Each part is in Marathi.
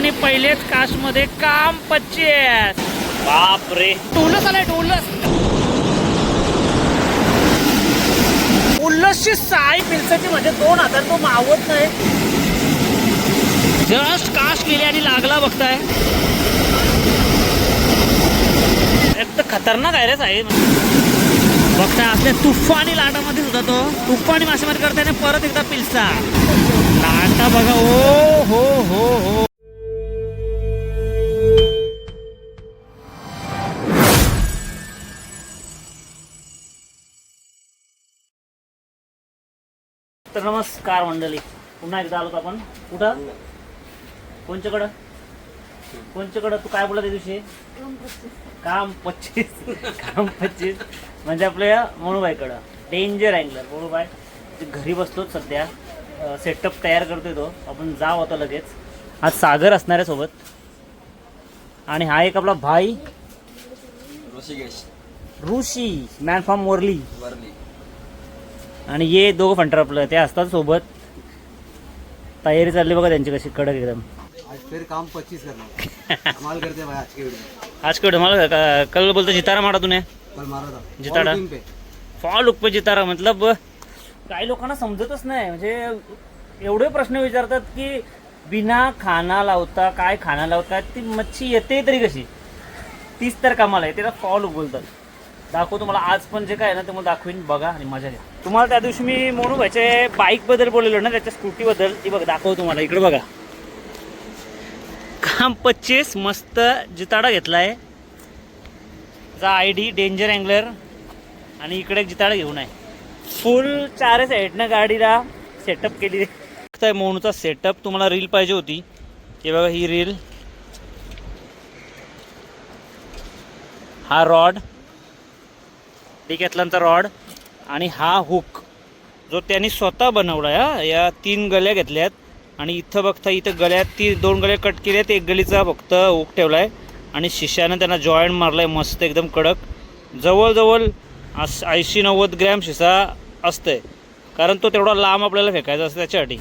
आणि पहिलेच कास्टमध्ये काम पच्चीस बाप रे टोलस आलाय टोलस. उल्लसची साई पिलसाची म्हणजे दोन हजार तो मावत नाही. जस्ट कास्ट केली आणि लागला बघताय. एक तर खतरनाक आहे रे साई. बघताय आपल्या तुफानी लाटामध्ये सुद्धा तो. तुफानी मासेमारी करताय परत एकदा पिलसा. लाटा बघा. ओ हो हो हो. तर नमस्कार मंडळी. पुन्हा एकदा आलो आपण. कुठं? कोणच्याकडं? कोणच्याकडं? तू काय बोलत त्या दिवशी? काम पच्चीस. काम पच्चीस. म्हणजे आपल्या मोणूबाईकडं डेंजर अँगलर मोणूबाई घरी बसतोच सध्या. सेटअप तयार करतोय तो. आपण जाव होतो लगेच. आज सागर असणार आहे सोबत. आणि हा एक आपला भाई. ऋषिकेश. ऋषी. मॅन फ्रॉम मोरली वर्ली आणि ये दोघं फंटर आपलं ते असतात सोबत. तयारी चालली बघा त्यांची कशी कडक एकदम. आज फिर काम पच्चीस करना कमाल करते भाई आज के मला कल बोलतो जितारा मारा तूने. team पे. फॉल उप जितारा मतलब काही लोकांना समजतच नाही. म्हणजे एवढे प्रश्न विचारतात की बिना खाना लावता काय खाना लावता ती मच्छी येते तरी कशी? तीच तर कामाला आहे त्याला फॉल बोलतात. दाखव तुम्हाला. आज पण जे काय ना ते मला दाखवीन. बघा आणि मजा घ्या. तुम्हाला त्या दिवशी मी म्हणू व्हायचे बाईकबद्दल बोललेलो ना त्याच्या स्कूटी बद्दल. ती बघ दाखव तुम्हाला. इकडे बघा. काम पच्चीस मस्त जिताडा घेतलाय. जा आय डी डेंजर अँगलर आणि इकडे एक जिताडा घेऊन आहे. फुल चार साईडनं गाडीला. सेटअप केली. आहे मोनूचा सेटअप तुम्हाला रील पाहिजे होती. हे बघा ही रील हा रॉड डिकॅथलनचा रॉड आणि हा हुक जो त्यांनी स्वतः बनवला आहे, हा या तीन गल्या घेतल्यात. आणि इथं बघता इथं गळ्यात ती दोन गळ्या कट केले एक गलीचा फक्त हुक ठेवला आहे आणि शिष्यानं त्यांना जॉईंट मारला आहे मस्त एकदम कडक. जवळजवळ अस ऐंशी नव्वद ग्रॅम शिसा असतंय. कारण तो तेवढा लांब आपल्याला फेकायचा असतं त्याच्यासाठी.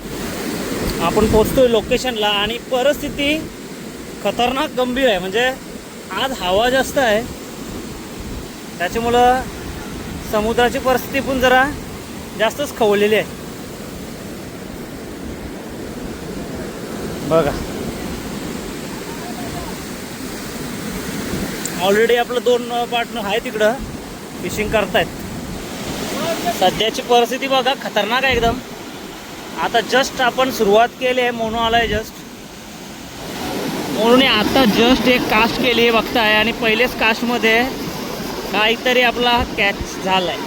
आपण पोचतोय लोकेशनला आणि परिस्थिती खतरनाक गंभीर आहे. म्हणजे आज हवा जास्त आहे. त्याच्यामुळं समुद्राची परिस्थिती पण जरा जास्तच खवळलेली आहे. बघा. ऑलरेडी आपलं दोन पार्टनर आहे तिकडं फिशिंग करतायत. सध्याची परिस्थिती बघा खतरनाक आहे एकदम. आता जस्ट आपण सुरुवात केली आहे मोनू आलाय जस्ट मोनूने आता जस्ट एक कास्ट केली आहे बघताय. आणि पहिलेच कास्टमध्ये काहीतरी आपला कॅच झालाय.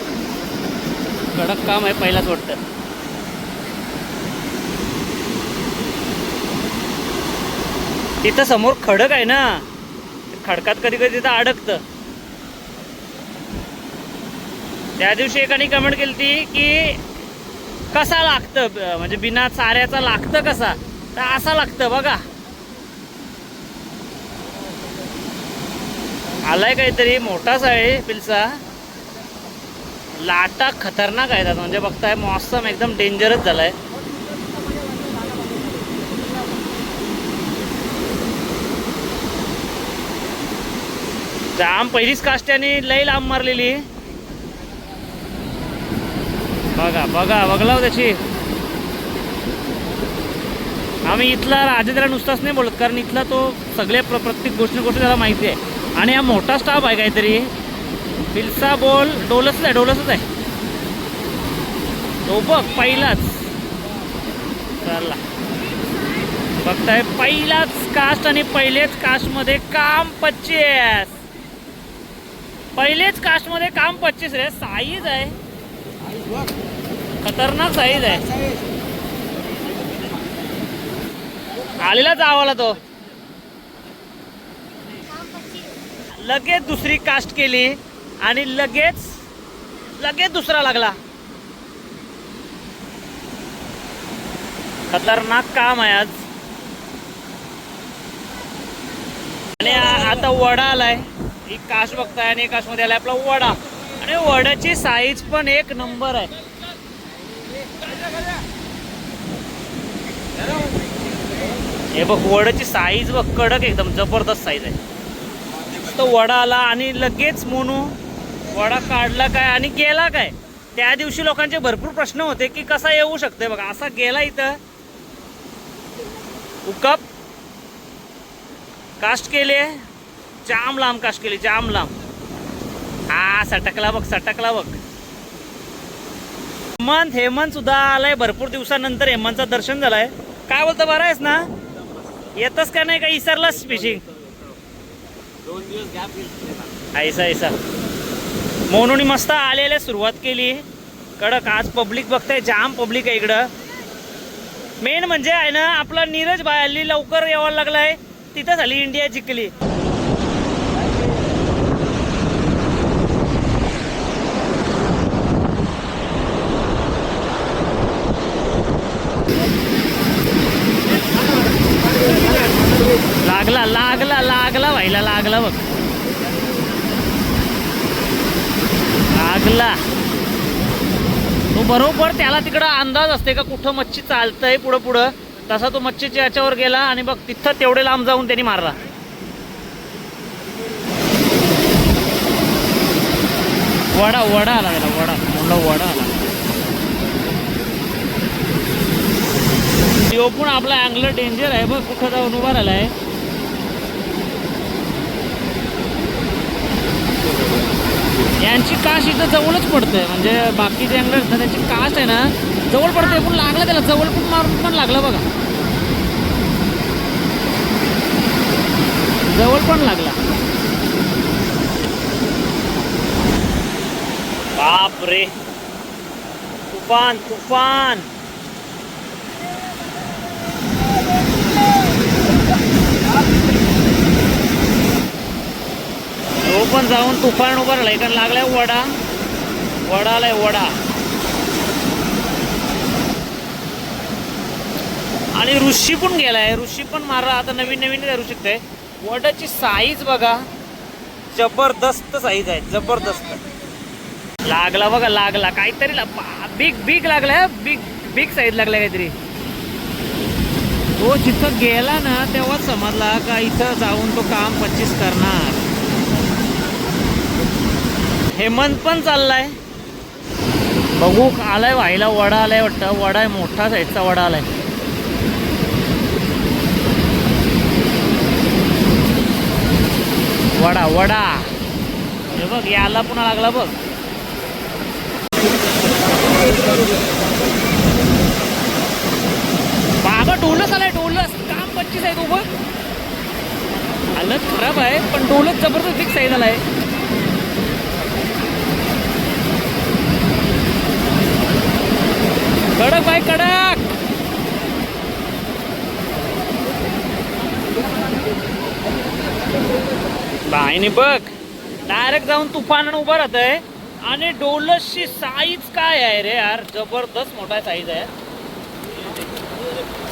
कडक काम आहे पहिलाच वाटतं. तिथं समोर खडक आहे ना? खडकात कधी कधी तिथं अडकतं. त्या दिवशी एकाने कमेंट केली ती की कसा लागतं? म्हणजे बिना चाऱ्याचा लागतं कसा? तर असा लागतं बघा. आलाय काहीतरी मोठाच आहे पिलसा. लाटा खतरनाक आहेत म्हणजे बघताय मौसम एकदम डेंजरच झालाय. जाम पहिलीच काष्ट्याने लई लांब मारलेली. बघा बघा बघला हो त्याची. आम्ही इथला राजेंद्र नुसताच नाही बोलत कारण इथला तो सगळ्या प्र प्रत्येक गोष्टी गोष्टी त्याला माहिती आहे. आणि हा मोठा स्टाफ आहे काहीतरी. बिलसा बोल डोलसच आहे डोलसच आहे. तो बघ पहिलाच. चला. बघताय पहिलाच कास्ट आणि पहिलेच कास्टमध्ये काम पच्चीस. पहिलेच कास्टमध्ये काम पच्चीस रे. साईज आहे. खतरनाक साईज आहे. आलेलाच जावाला तो. लगेच दुसरी कास्ट केली आणि लगेच लगेच दुसरा लागला. खतरनाक काम आहे आज. आणि आता वडा आलाय. ही कास्ट बघताय आणि कास्टमध्ये आलाय आपला वडा. आणि वड्याची साईज पण एक नंबर आहे. हे बघ वडाची साईज बघ कडक एकदम जबरदस्त साईज आहे. तो वडा आला आणि लगेच मोनू वडा काढला काय आणि गेला काय? त्या दिवशी लोकांचे भरपूर प्रश्न होते की कसा येऊ शकते बघा. असा गेला इथं. उकप कास्ट केले जाम लांब कास्ट केली जाम लांब. हा सटकला बघ सटकला बघ. हेमंत हेमंत सुद्धा आलाय भरपूर दिवसानंतर. हेमंतचं दर्शन झालंय. काय बोलतो बरं आहेस ना? येतच का नाही का? इसरलाच फिशिंग दोन दिवस गॅप ऐसा ऐसा. म्हणून मस्त आलेले सुरुवात केली. कडक आज पब्लिक बघताय जाम पब्लिक आहे इकडं. मेन म्हणजे आहे ना आपला नीरज भाई हल्ली लवकर यावं लागलाय. तिथं झाली इंडिया जिंकली लागला लागला लागला व्हायला लागला बघ. लागला. तो बरोबर त्याला तिकडं अंदाज असते का कुठं मच्छी चालतंय पुढं पुढं. तसा तो मच्छीच्या याच्यावर गेला आणि बघ तिथं तेवढे लांब जाऊन त्यांनी मारला. वडा वडा आला त्याला वडा. मोठा वडा आला. तो पण आपला अँगलर डेंजर आहे बघ कुठं जाऊन उभा राहिला आहे अशी तर जवळच पडतंय. म्हणजे बाकीचे अँगलर ना त्यांची काश आहे ना जवळ पडते पण लागलं त्याला. जवळ पण मारून पण लागलं बघा. जवळ पण लागला. बाप रे तुफान तुफान. तो पण जाऊन तुफान उभा राहिला. कारण लागलाय वडा. वडालाय वडा. आणि ऋषी पण गेलाय. ऋषी पण मारला. आता नवीन नवीन धरू शकते वडाची साईज बघा. जबरदस्त साईज आहे. जबरदस्त. लागला बघा लागला. काहीतरी बिग बिग लागलाय बिग बिग साईज लागलाय काहीतरी. तो जिथं गेला ना तेव्हा समजला का इथं जाऊन तो काम पच्चीस करणार. हेमंत पण चाललाय. बघू आलाय व्हायला वडा आलाय वाटतं. वडा आहे मोठा साईजचा वडा आलाय. वडा वडा. हे बघ याला पुन्हा लागला बघ. बाबा डोलस आलाय डोलस काम पच्चीस आहे उभं बघ हालत खराब आहे पण डोलस जबरदस्त फिक्स आहे झालाय कडक आहे कडक. बाईने बघ डायरेक्ट जाऊन तुफान उभं राहत आहे आणि डोलसची साईज काय आहे रे यार? जबरदस्त मोठा साईज आहे.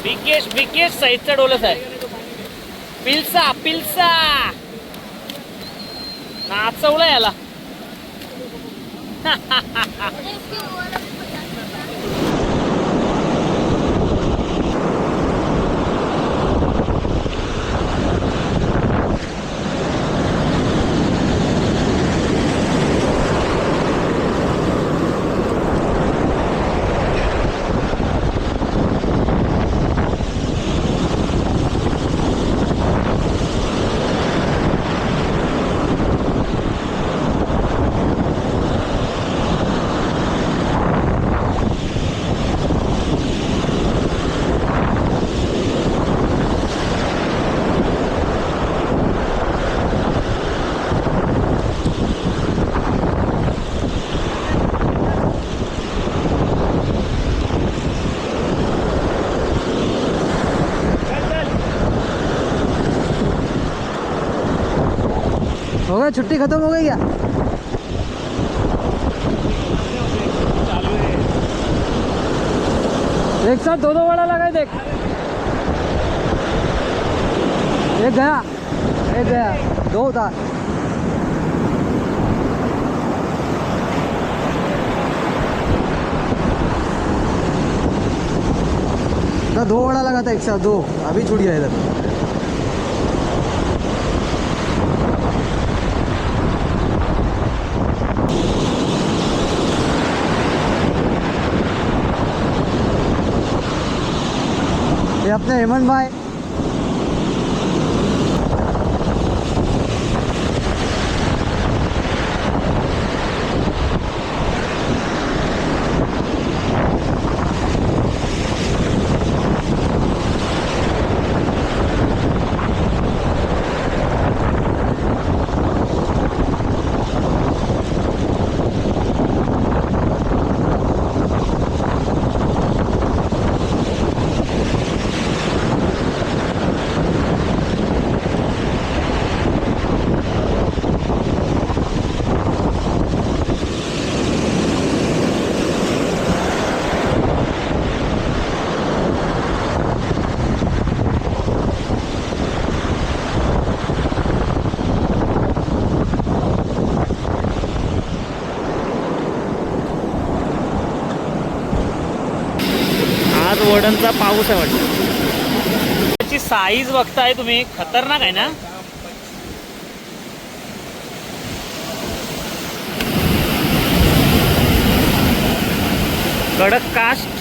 बिगेस्ट बिगेस्ट साईजचा डोलस आहे. पिल्सा पिल्सा. नाचवला याला. गया छुट्टी खत्म हो गई क्या? एक साथ दो दो बड़ा लगा देख। एक गया एक गया, दो था दो वड़ा लगा था एक साथ दो। अभी छूट गया इधर। ये अपने हेमंत पाऊस आहे वाटतं. त्याची साईज बघताय तुम्ही खतरनाक आहे ना? कडक कास्ट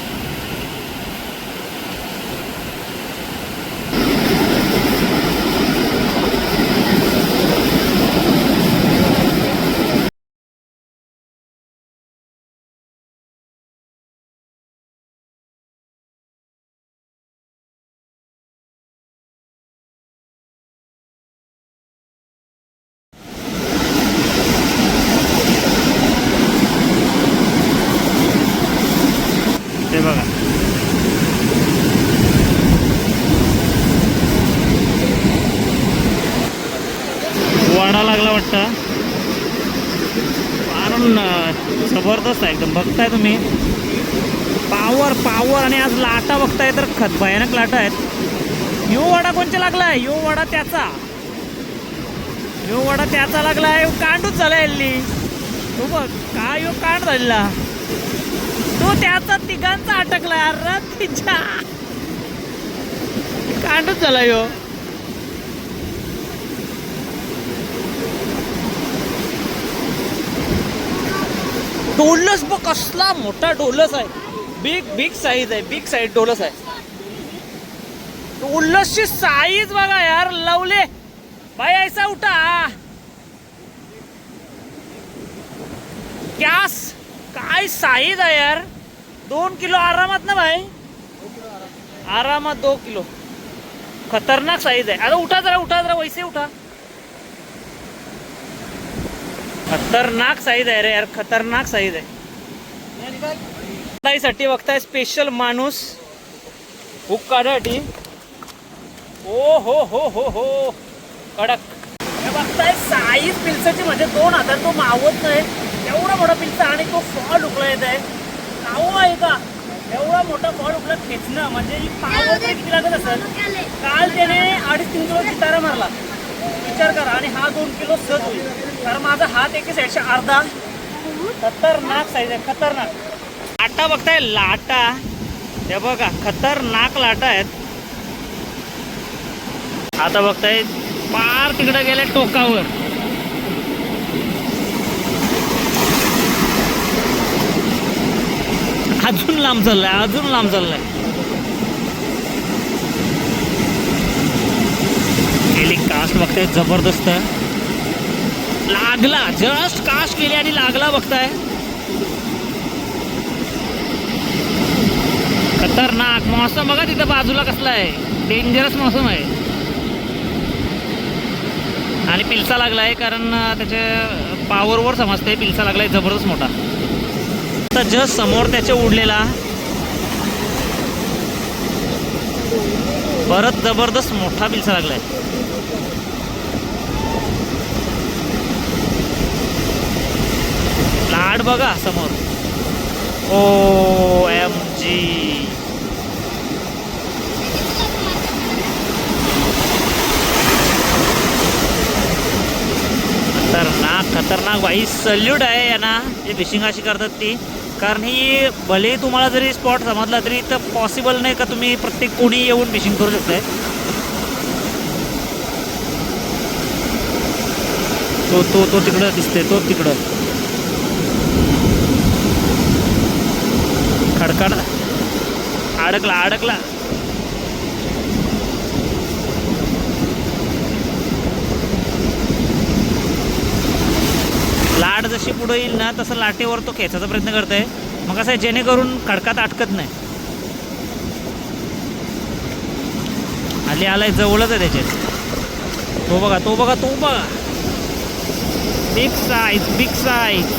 ते बघा वाडा लागला वाटतं कारण जबरदस्त आहे एकदम बघताय तुम्ही पावर पावर आणि आज लाटा बघताय तर खत भयानक लाट आहेत. यो वडा कोणच्या लागलाय? यो वडा त्याचा. यो वडा त्याचा लागलाय. कांडूच झाला हल्ली. तो बघ का यो कांड झालेला. तो त्याचा तिघांचा अटकला अरे तिच्या. कांडच झाला यो. डोलस बघ कसला मोठा डोलस आहे. बिग बिग साईज आहे. बिग साईज डोलस आहे. डोलसची साईज बघा यार लवले. भाई ऐसा उठा. गॅस काय साईज आहे यार. दोन किलो आरामात ना भाई आरामात दो किलो. खतरनाक साईज आहे. आता उठा जरा उठा जरा वैसे उठा. खतरनाक साईज आहे रे यार खतरनाक साईज आहे. साठी बघताय स्पेशल माणूस. हुक काढायसाठी ओ हो हो हो हो. कडक. हे बघताय साईज पिल्साची म्हणजे दोन हजार तो मावत नाही. एवढा मोठा पिल्सा आणि तो फॉल उकला येत आहे नाव आहे का? एवढा मोठा फॉल उकळा खेचणं म्हणजे ही पावर किती लागत असेल? काल त्याने अडीच तीन किलो चितारा मारला. विचार करा आणि हा दोन किलो सहज होईल. कारण माझा हात एके साईडच्या अर्धा. खतरनाक साईज आहे खतरनाक. लाटा बघताय लाटा. हे बघा खतरनाक लाटा आहेत. आता बघताय पार तिकडे गेले टोकावर. अजून लांब चाललाय अजून लांब चाललाय. गेली कास्ट बघताय जबरदस्त. लागला जस्ट कास्ट केली आणि लागला बघताय. खतरनाक मौसम बघा तिथं बाजूला कसला आहे डेंजरस मौसम आहे. आणि पिलसा लागला आहे कारण त्याच्या पावरवर समजते पिलसा लागलाय जबरदस्त मोठा. आता जस्ट समोर त्याच्या उडलेला परत जबरदस्त मोठा पिलसा लागलाय. लाड बघा समोर. O M G. खतरनाक बाई भाई सल्यूट आहे यांना. जे फिशिंग अशी करतात ती. कारण ही भले तुम्हाला जरी स्पॉट समजला तरी तर पॉसिबल नाही का तुम्ही प्रत्येक कोणी येऊन फिशिंग करू शकताय? तो तो तो तिकडं दिसते तो तिकडं. खडखड. अडकला अडकला. लाट जशी पुढे येईल ना तसं लाटेवर तो खेचायचा प्रयत्न करत आहे मग कसं आहे जेणेकरून खडकात अटकत नाही. आली आलाय जवळच आहे त्याच्यात. तो बघा तो बघा तो बघा. Big size big size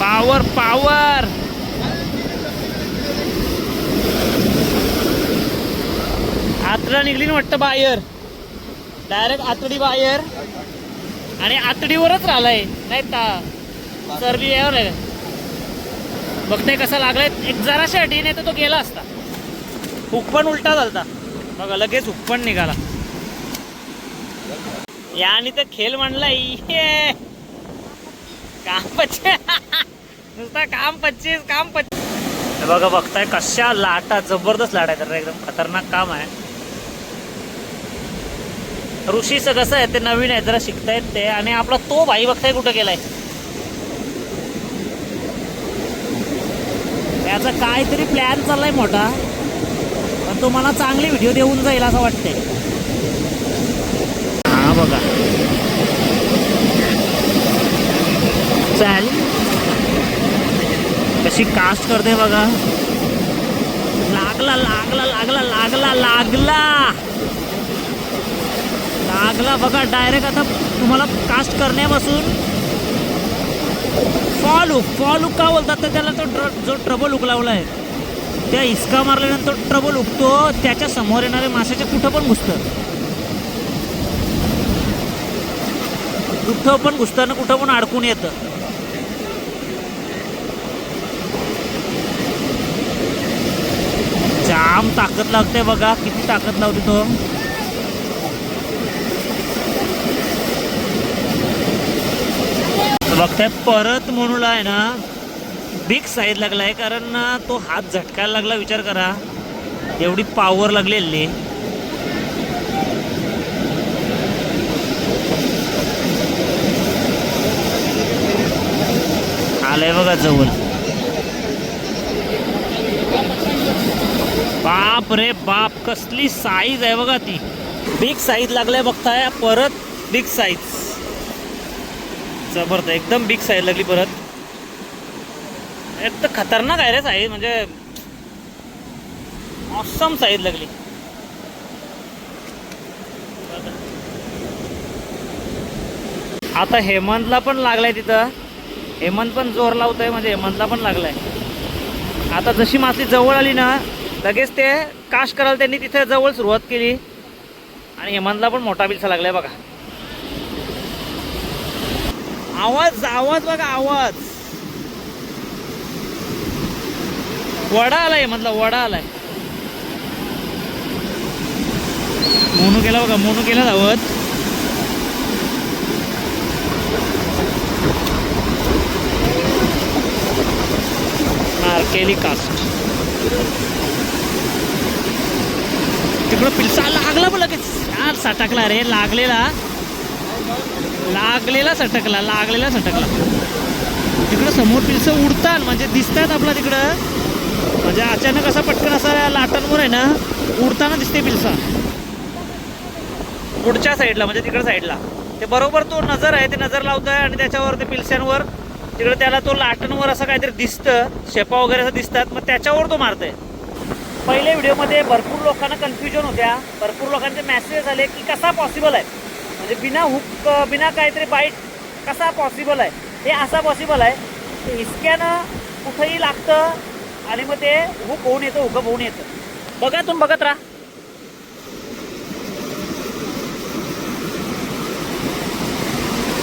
power power आतडा निघली ना वाटतं बाहेर. डायरेक्ट आतडी बाहेर. आणि आतडीवरच राहिलाय. नाही ता चरबी यावर आहे बघताय कसा लागलाय. एक जराशा अटी नाही तर तो गेला असता. हुक पण उलटा झालता. बघा लगेच हुक पण निघाला. याने तर खेळ म्हणलाय काम पच्चे नुसता काम पच्चीस काम पच्चीस. बघा बघताय कशा लाटा जबरदस्त लाटा तर एकदम खतरनाक काम आहे. ऋषीचं कसं आहे ते नवीन आहे जरा शिकतायत ते. आणि आपला तो भाई बघताय कुठं गेलाय? त्याचा काहीतरी प्लॅन चाललाय मोठा. पण तुम्हाला चांगली व्हिडिओ देऊन जाईल असं वाटतंय. हा बघा. चाल कशी कास्ट करते बघा. लागला लागला लागला लागला लागला. लागला बघा डायरेक्ट आता तुम्हाला कास्ट करण्यापासून फॉल हुक फॉल हुक का बोलतात तर त्याला तो ड्र जो ट्रबल हुक लावला आहे त्या हिसका मारल्यानंतर ट्रबल उकतो त्याच्यासमोर येणाऱ्या माशाच्या कुठं पण घुसतं. कुठं पण घुसताना कुठं पण अडकून येतं. जाम ताकद लागते बघा किती ताकद लावते तो. बघताय परत म्हणून आहे ना बिग साईज लागलाय कारण ना तो हात झटकायला लागला विचार करा. एवढी पावर लागलेली. आलंय बघा जवळ. बाप रे बाप कसली साईज आहे बघा ती. बिग साईज लागलाय बघताय परत बिग साईज जबरदस्त एकदम बिग साईज लागली परत. एकदम खतरनाक आहे रे साईज म्हणजे ऑसम साईज लागली. आता हेमंतला पण लागलाय तिथं. हेमंत पण जोर लावतोय म्हणजे हेमंतला पण लागलाय. आता जशी मासली जवळ आली ना लगेच ते काश करायला त्यांनी तिथे जवळ सुरुवात केली. आणि हेमंतला पण मोठा बिलसा लागलाय बघा. आवाज आवाज बघा आवाज. वडा आलाय म्हटलं वडा आलाय. मोनू केला बघा मोनू केला धावत. केली कास्ट तिकडं पिलसा लागला बघ लगेच. यार साटाकला रे लागलेला. लागलेला सटकला लागलेला सटकला. तिकडं समोर पिलसं उडतात म्हणजे दिसतात आपला तिकडं. म्हणजे अचानक असा पटकन असा लाटांवर आहे ना उडताना दिसते पिलसा. पुढच्या साईडला म्हणजे तिकडं साईडला. ते बरोबर तो नजर आहे ते नजर लावतोय आणि त्याच्यावर ते पिलस्यांवर तिकडे त्याला तो लाटांवर असं काहीतरी दिसतं शेपा वगैरे असं दिसतात मग त्याच्यावर तो मारतोय. पहिल्या व्हिडिओमध्ये भरपूर लोकांना कन्फ्युजन होत्या. भरपूर लोकांचे मेसेज आले की कसा पॉसिबल आहे? म्हणजे बिना हुक बिना काहीतरी बाईट कसा पॉसिबल आहे? हे असा पॉसिबल आहे हिसक्यानं कुठंही लागतं आणि मग ते हुक होऊन येतं हुकअप होऊन येतं. बघा तुम्ही बघत राहा.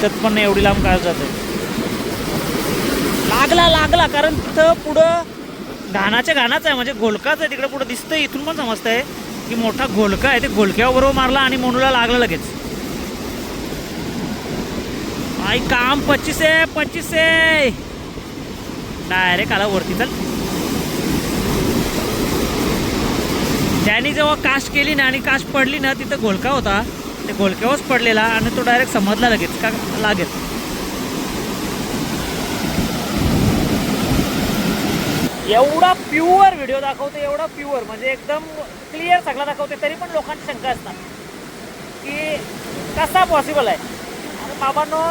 त्यात पण एवढी लांब काय जाते. लागला लागला कारण तिथं पुढं घाणाच्या घाणाच आहे. म्हणजे घोलकाच आहे. तिकडे पुढं दिसतंय इथून पण समजतंय की मोठा घोलका आहे. ते घोलक्याबरोबर मारला आणि मोनूला लागला लगेच. आई काम पच्चीस आहे पच्चीस आहे. डायरेक्ट आला वरती चल. त्याने जेव्हा काश केली ना आणि काश पडली ना तिथं घोलका होता. ते घोलक्यावरच पडलेला आणि तो डायरेक्ट समजला लगेच का लागेल. एवढा प्युअर व्हिडिओ दाखवते एवढा प्युअर म्हणजे एकदम क्लिअर सगळा दाखवते तरी पण लोकांची शंका असतात. की कसा पॉसिबल आहे? आणि बाबांनो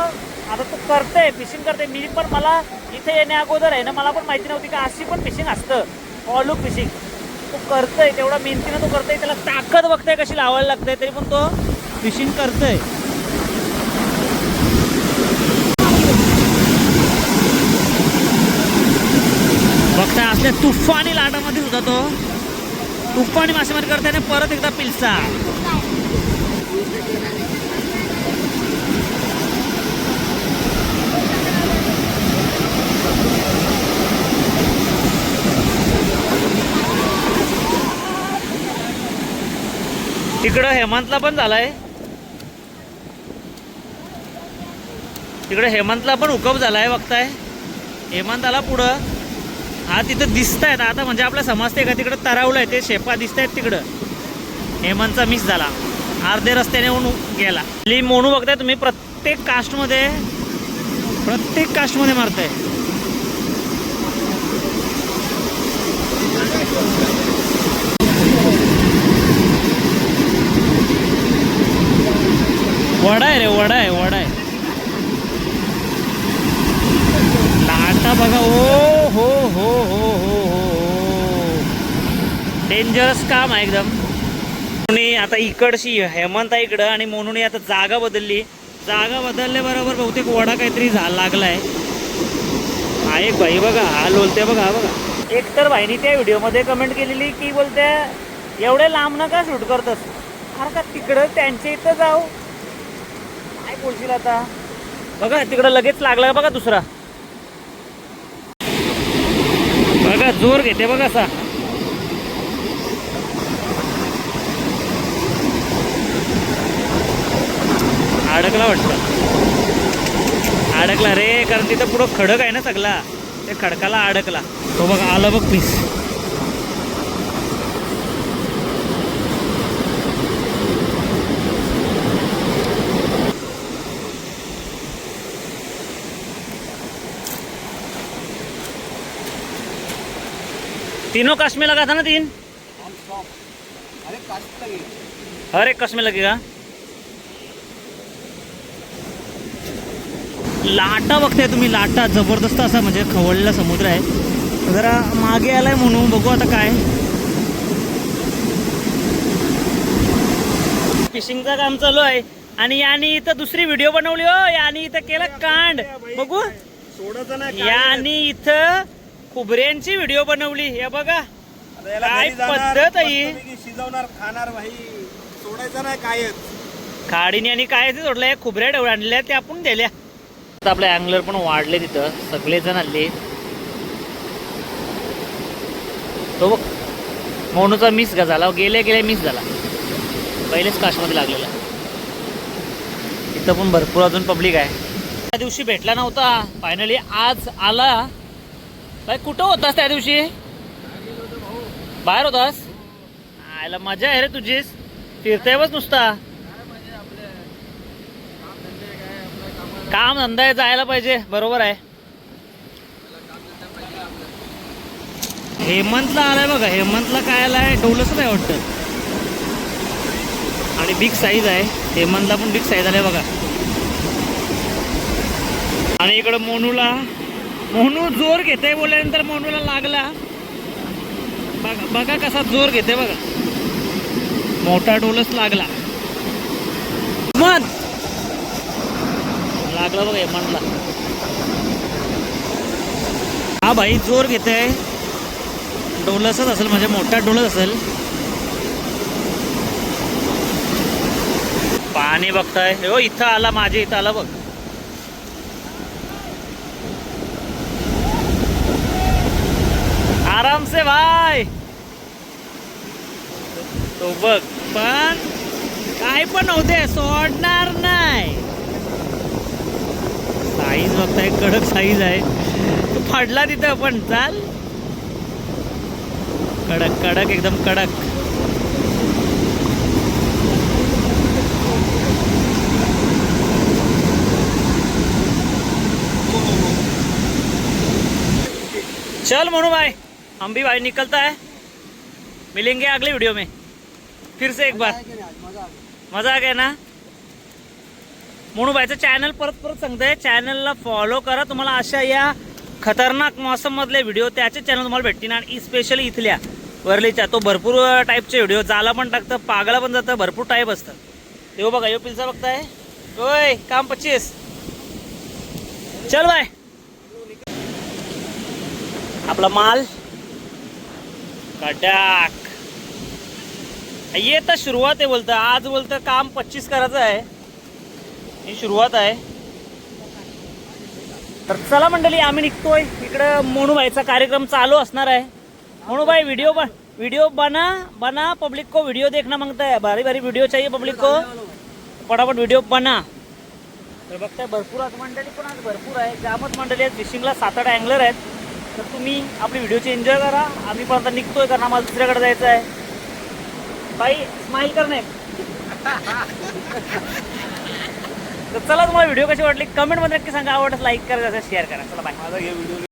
आता तू करतंय फिशिंग करते मी पण मला इथे येण्या अगोदर आहे ना मला पण माहिती नव्हती का अशी पण फिशिंग असतं. ऑलू फिशिंग तो करतंय तेवढा मेहनतीनं तो करतंय त्याला ताकद बघतंय कशी लावायला लागतंय तरी पण तो फिशिंग करतंय. बघताय असल्या तुफानी लाटामध्ये होता तो. तुफानी मासेमारी करताना परत एकदा पिलसा. तिकडं हेमंतला पण झालाय. तिकडे हेमंतला पण हुकअप झालाय बघताय. हेमंत आला पुढं. हा तिथं दिसत आहेत आता म्हणजे आपल्या समजते का तिकडं तरावलं आहे ते शेपा दिसत आहेत तिकडं. हेमंतचा मिस झाला. अर्धे रस्त्याने येऊन गेला. लिम मोनू बघताय तुम्ही प्रत्येक कास्टमध्ये प्रत्येक कास्टमध्ये मारताय वडा आहे रे वडा आहे वडा आहे लाटा बघा ओ हो हो हो हो हो डेंजरस काम आहे एकदम. मोनूने आता इकडशी हेमंत आहे इकडं आणि मोनूने आता जागा बदलली. जागा बदलल्याबरोबर बहुतेक वडा काहीतरी झा लागलाय. हा एक भाई बघा हा लोलते बघा हा बघा. एक तर भाईनी त्या व्हिडिओमध्ये कमेंट केलेली की बोलते एवढे लांब नका शूट करतस. अरे का तिकडं त्यांच्या इथं जाऊ. काय बोलशील आता? बघा तिकडं लगेच लागला बघा दुसरा. बघा जोर घेते बघा असा. अडकला वाटतं. अडकला रे कारण तिथं पुढं खडक आहे ना सगळा. ते खडकाला अडकला. तो बघा आला बघ पीस तीनों कश में लगा था ना तीन अरे कश में लगेगा लाटा बघताय तुम्ही लाटा जबरदस्त असा म्हणजे खवळलेला समुद्र आहे. जरा मागे आलाय म्हणून बघू आता काय. फिशिंगचं काम चालू आहे. आणि याने इथं दुसरी व्हिडिओ बनवली हो. याने इथं केलं कांड. बघू. सोडायचं नाही याने इथं खुबऱ्यांची व्हिडिओ बनवली. हे बघा. काय पद्धत आहे ही? शिजवणार खाणार भाई. सोडायचं नाही कायच खाडीने आणि काय सोडलंय. खुबऱ्या डवळ्या आणल्या त्या आपण दिल्या आता आपले अँगलर पण वाढले तिथं. सगळे जण आले तो बघ. मोनूचा मिस का झाला. गेल्या गेले मिस झाला. पहिलेच काशमध्ये लागलेला. तिथं पण भरपूर अजून पब्लिक आहे. त्या दिवशी भेटला नव्हता. फायनली आज आला. काय कुठं होतास त्या दिवशी? बाहेर होतास? आयला मजा आहे रे तुझीच. फिरताय बस नुसता. काम धंदा जायला पाहिजे बरोबर आहे. हेमंतला आलाय बघा हेमंतला काय आलाय डोलच नाही वाटतं. आणि बिग साईज आहे. हेमंतला पण बिग साईज आलाय बघा. आणि इकडं मोनूला मोनू जोर घेते बोलल्यानंतर मोनूला लागला. बघा बघा कसा जोर घेते बघा. मोठा डोलच लागला. मत लागला बघा म्हणला हा भाई जोर घेते डोलसच असेल म्हणजे मोठा डोलस असेल. पाणी बघताय. हो इथं आला माझ्या इथं आला बघ. आराम से भाई. तो बघ पण काय पण नव्हते सोडणार नाही. साईज बघताय कडक साईज आहे. तू फाडला तिथं पण चाल. कडक कडक एकदम कडक. चल मोनू भाई हम भी भाई निकलता है. मिलेंगे अगले वीडियो में. फिर से एक बार. मजा आ गया ना? म्हणून बायचं चॅनल परत परत सांगतोय चॅनलला फॉलो करा. तुम्हाला अशा या खतरनाक मौसममधले व्हिडिओ त्याचे चॅनल तुम्हाला भेटतील. आणि स्पेशली इथल्या वरलीच्या तो भरपूर टाईपचे व्हिडिओ जाला पण टाकतं पागला पण जातं भरपूर टाईप असतं. तेव्हा बघा यो पिझ्झा बघताय. होय काम पच्चीस. चल बाय. आपला माल. कडाक ये तर सुरुवात आहे बोलतं. आज बोलतं काम पच्चीस करायचं आहे. ही सुरुवात आहे. तर चला मंडळी आम्ही निघतोय. इकडं मोनूबाईचा कार्यक्रम चालू असणार आहे. मोनूबाई व्हिडिओ बन व्हिडिओ बना बना पब्लिक को व्हिडिओ देखना मांगता है. भारी भारी व्हिडिओ चाहिए पब्लिक को. पटापट व्हिडिओ बना. तर बघताय भरपूर आज मंडळी पण आज भरपूर आहे. जामच मंडळी आहेत फिशिंगला सात आठ अँगलर आहेत. तर तुम्ही आपली व्हिडिओची एन्जॉय करा. आम्ही पण आता निघतोय कारण आम्हाला दुसऱ्याकडे जायचं आहे. बाई स्माईल करणे तर चला तुम्हाला व्हिडिओ कशी वाटली? कमेंटमध्ये नक्की सांगा. आवडत लाईक करा शेअर करा. चला बाय माझा हे व्हिडिओ